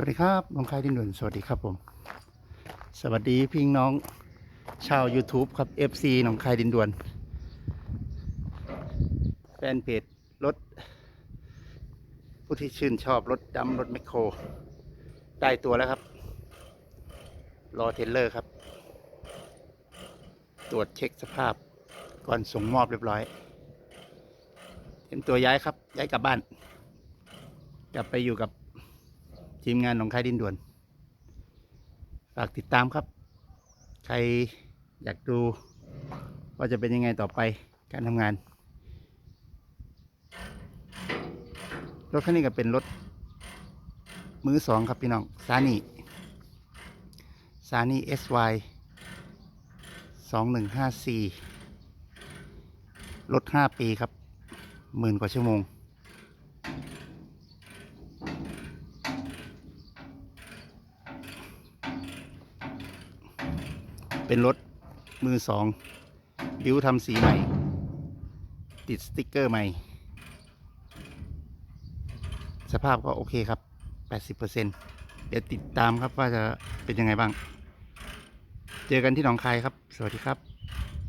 วัสดีครับน้องคายดินด่วนสวัสดีครับผม สวัสดีพี่น้องชาว YouTube ครับ FC น้องคายดินด่วน แฟนเพจรถ ผู้ที่ชื่นชอบรถดำรถแมคโคร ได้ตัวแล้วครับ รอเทรลเลอร์ครับ ตรวจเช็คสภาพก่อนส่งมอบเรียบร้อยเตรียมตัวย้ายครับ ย้ายกลับบ้าน กลับไปอยู่กับ ทีมงานของค่ายดินด่วน ฝากติดตามครับ ใครอยากดูว่าจะเป็นยังไงต่อไปการทำงาน รถคันนี้ก็เป็นรถ มือสองครับพี่น้องซานีซานี SY สองหนึ่งห้าสี่รถห้าปีครับหมื่นกว่าชั่วโมง เป็นรถมือสองบิวทำสีใหม่ ติดสติกเกอร์ใหม่ สภาพก็โอเคครับ 80%เดี๋ยวติดตามครับว่าจะเป็นยังไงบ้าง เจอกันที่หนองคายครับ สวัสดีครับ